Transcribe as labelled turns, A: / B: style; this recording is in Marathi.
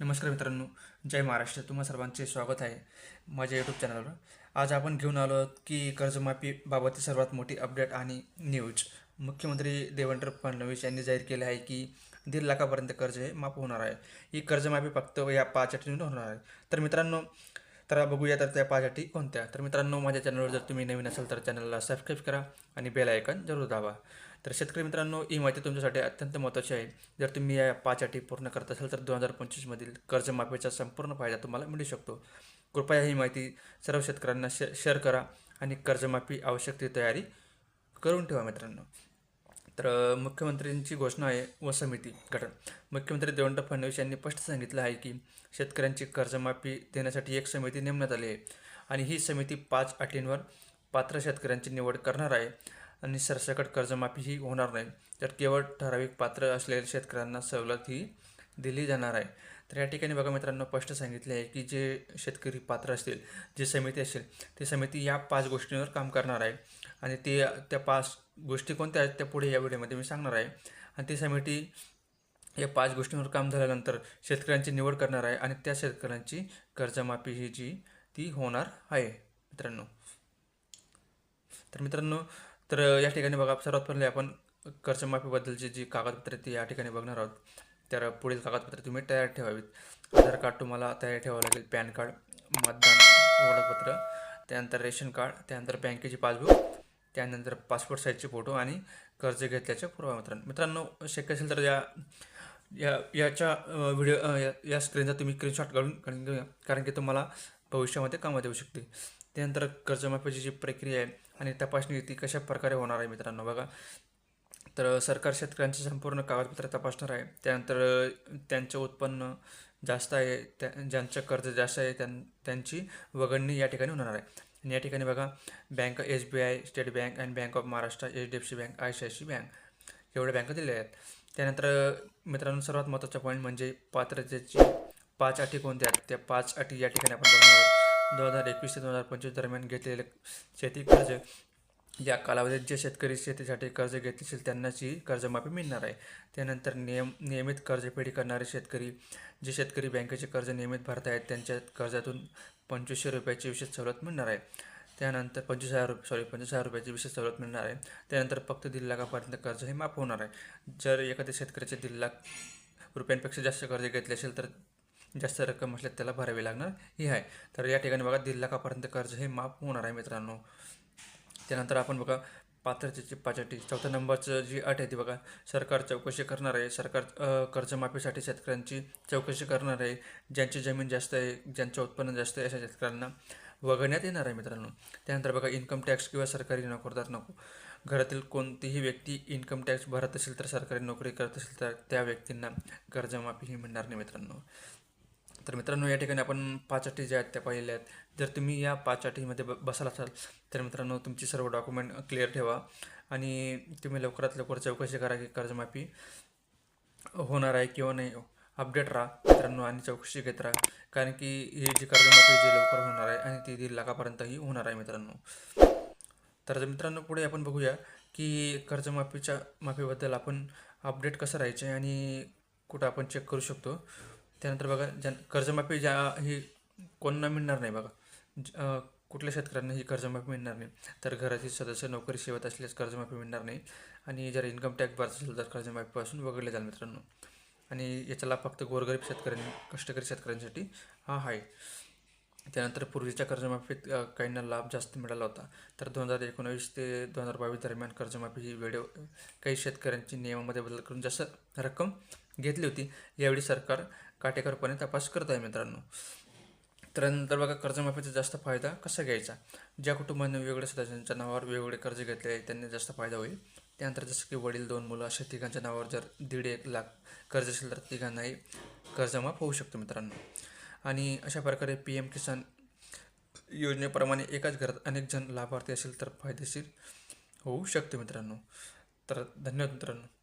A: नमस्कार मित्रांनो जय महाराष्ट्र. तुम्हा सर्वांचे स्वागत आहे माझ्या यूट्यूब चॅनलवर आज आपण घेऊन आलो आहोत की कर्जमाफीबाबतची सर्वात मोठी अपडेट आणि न्यूज मुख्यमंत्री देवेंद्र फडणवीस यांनी जाहीर केले आहे की दीड लाखापर्यंत कर्ज हे माफ होणार आहे. ही कर्जमाफी फक्त या पाच अटींवर होणार आहे. तर मित्रांनो तर बघूया तर त्या पाच अटी कोणत्या? तर मित्रांनो माझ्या चॅनलवर जर तुम्ही नवीन असाल तर चॅनलला सबस्क्राईब करा आणि बेल आयकन जरूर दाबा. तर शेतकरी मित्रांनो ही माहिती तुमच्यासाठी अत्यंत महत्त्वाची आहे. जर तुम्ही या पाच अटी पूर्ण करत असाल तर दोन हजार पंचवीसमधील कर्जमाफीचा संपूर्ण फायदा तुम्हाला मिळू शकतो. कृपया ही माहिती सर्व शेतकऱ्यांना शे शेअर करा आणि कर्जमाफी आवश्यक ती तयारी करून ठेवा मित्रांनो. तर मुख्यमंत्र्यांची घोषणा आहे व समिती गठन. मुख्यमंत्री देवेंद्र फडणवीस यांनी स्पष्ट सांगितलं आहे की शेतकऱ्यांची कर्जमाफी देण्यासाठी एक समिती नेमण्यात आली आहे. आणि ही समिती पाच अटींवर पात्र शेतकऱ्यांची निवड करणार आहे. आणि सरसकट कर्जमाफी ही होणार नाही. तर केवळ ठराविक पात्र असलेल्या शेतकऱ्यांना सवलत ही दिली जाणार आहे. तर या ठिकाणी बघा मित्रांनो स्पष्ट सांगितले आहे की जे शेतकरी पात्र असतील जे समिती असेल ती समिती या पाच गोष्टींवर काम करणार आहे. आणि ते त्या पाच गोष्टी कोणत्या आहेत त्या पुढे या व्हिडिओमध्ये मी सांगणार आहे. आणि ती समिती या पाच गोष्टींवर काम झाल्यानंतर शेतकऱ्यांची निवड करणार आहे आणि त्या शेतकऱ्यांची कर्जमाफी ही जी ती होणार आहे मित्रांनो. तर मित्रांनो तर या ठिकाणी बघा सर्वात पहिले आपण कर्जमाफीबद्दलची जी कागदपत्रे ती या ठिकाणी बघणार आहोत. तर पुढील कागदपत्रे तुम्ही तयार ठेवावीत. आधार कार्ड तुम्हाला तयार ठेवावं लागेल पॅन कार्ड मतदान ओळखपत्र त्यानंतर रेशन कार्ड त्यानंतर बँकेची पासबुक त्यानंतर पासपोर्ट साईजचे फोटो आणि कर्ज घेतल्याचे पुरावा मित्रांनो मित्रांनो शक्य असेल तर या या याच्या व्हिडिओ या- या स्क्रीनचा तुम्ही स्क्रीनशॉट काढून काढून कारण की तुम्हाला भविष्यामध्ये कामात येऊ शकते त्यानंतर कर्जमाफीची जी प्रक्रिया आहे आणि तपासणी ती कशा प्रकारे होणार आहे मित्रांनो बघा. तर सरकार शेतकऱ्यांचे संपूर्ण कागदपत्र तपासणार आहे. त्यानंतर त्यांचं उत्पन्न जास्त आहे त्या ज्यांचं कर्ज जास्त आहे त्यां त्यांची वगळणी या ठिकाणी होणार आहे. आणि या ठिकाणी बघा bank S B I state bank and bank of Maharashtra H D F C bank I C I C bank एवढ्या बँका दिल्या आहेत. त्यानंतर मित्रांनो सर्वात महत्त्वाचा पॉईंट म्हणजे पात्रतेची पाच अटी कोणत्या आहेत? त्या पाच अटी या ठिकाणी आपण बघणार आहोत. दोन हजार एकवीस ते दोन हजार पंचवीस दरम्यान घेतलेले शेती कर्ज. या कालावधीत जे शेतकरी शेतीसाठी कर्ज घेतले असेल त्यांनाच ही कर्जमाफी मिळणार आहे. त्यानंतर नियम नियमित कर्जफेडी करणारे शेतकरी जे शेतकरी बँकेचे कर्ज नियमित भरत आहेत त्यांच्या कर्जातून पंचवीसशे रुपयाची विशेष सवलत मिळणार आहे. त्यानंतर पंचवीस हजार रुपये सॉरी पंचवीस हजार रुपयाची विशेष सवलत मिळणार आहे. त्यानंतर फक्त दीड लाखापर्यंत कर्ज हे माफ होणार आहे. जर एखाद्या शेतकऱ्याचे दीड लाख रुपयांपेक्षा जास्त कर्ज घेतले असेल तर जास्त रक्कम असल्यास त्याला भरावी लागणार. ही आहे. तर या ठिकाणी बघा दीड लाखापर्यंत कर्ज हे माफ होणार आहे मित्रांनो. त्यानंतर आपण बघा पात्रतेची पाचटी चौथ्या नंबरचं जी अट आहे ती बघा. सरकार चौकशी करणार आहे. सरकार कर्जमाफीसाठी शेतकऱ्यांची चौकशी करणार आहे. ज्यांची जमीन जास्त आहे ज्यांचं उत्पन्न जास्त आहे अशा शेतकऱ्यांना वगळण्यात येणार आहे मित्रांनो. त्यानंतर बघा इन्कम टॅक्स किंवा सरकारी नोकरदार नको. घरातील कोणतीही व्यक्ती इन्कम टॅक्स भरत असेल तर सरकारी नोकरी करत असेल तर त्या व्यक्तींना कर्जमाफी ही मिळणार नाही मित्रांनो. तर मित्रांनो या ठिकाणी आपण पाच अटी ज्या आहेत त्या पाहिलेल्या आहेत. जर तुम्ही या पाच अटीमध्ये ब बसाल असाल तर मित्रांनो तुमची सर्व डॉक्युमेंट क्लिअर ठेवा आणि तुम्ही लवकरात लवकर चौकशी करा की कर्जमाफी होणार आहे किंवा नाही. अपडेट राहा मित्रांनो आणि चौकशी घेत राहा कारण की ही जी कर्जमाफी जी लवकर होणार आहे आणि ती दीड लाखापर्यंतही होणार आहे मित्रांनो. तर मित्रांनो पुढे आपण बघूया की कर्जमाफीच्या माफीबद्दल आपण अपडेट कसं राहायचे आणि कुठं आपण चेक करू शकतो. त्यानंतर बघा ज्या कर्जमाफी ज्या ही कोणाला मिळणार नाही बघा. कुठल्या शेतकऱ्यांना ही कर्जमाफी मिळणार नाही. तर घरातील सदस्य नोकरी सेवत असल्यास कर्जमाफी मिळणार नाही. आणि जर इन्कम टॅक्स भरत असेल तर कर्जमाफीपासून वगळले जाईल मित्रांनो. आणि याचा लाभ फक्त गोरगरीब शेतकऱ्यांनी कष्टकरी शेतकऱ्यांसाठी हा आहे. त्यानंतर पूर्वीच्या कर्जमाफीत काहींना लाभ जास्त मिळाला होता. तर दोन हजार एकोणावीस ते दोन हजार बावीस दरम्यान कर्जमाफी ही वेळेव काही शेतकऱ्यांची नियमामध्ये बदल करून जास्त रक्कम घेतली होती. यावेळी सरकार काटेकोरपणे तपास करत आहे मित्रांनो. त्यानंतर बघा कर्जमाफीचा जास्त फायदा कसा घ्यायचा? ज्या कुटुंबांनी वेगवेगळ्या सदस्यांच्या नावावर वेगवेगळे कर्ज घेतले आहे त्यांना जास्त फायदा होईल. त्यानंतर जसं की वडील दोन मुलं अशा तिघांच्या नावावर जर दीड एक लाख कर्ज असेल तर तिघांनाही कर्जमाफ होऊ शकतो मित्रांनो. आणि अशा प्रकारे पी एम किसान योजनेप्रमाणे एकाच घरात अनेक जण लाभार्थी असेल तर फायदेशीर होऊ शकते मित्रांनो. तर धन्यवाद मित्रांनो.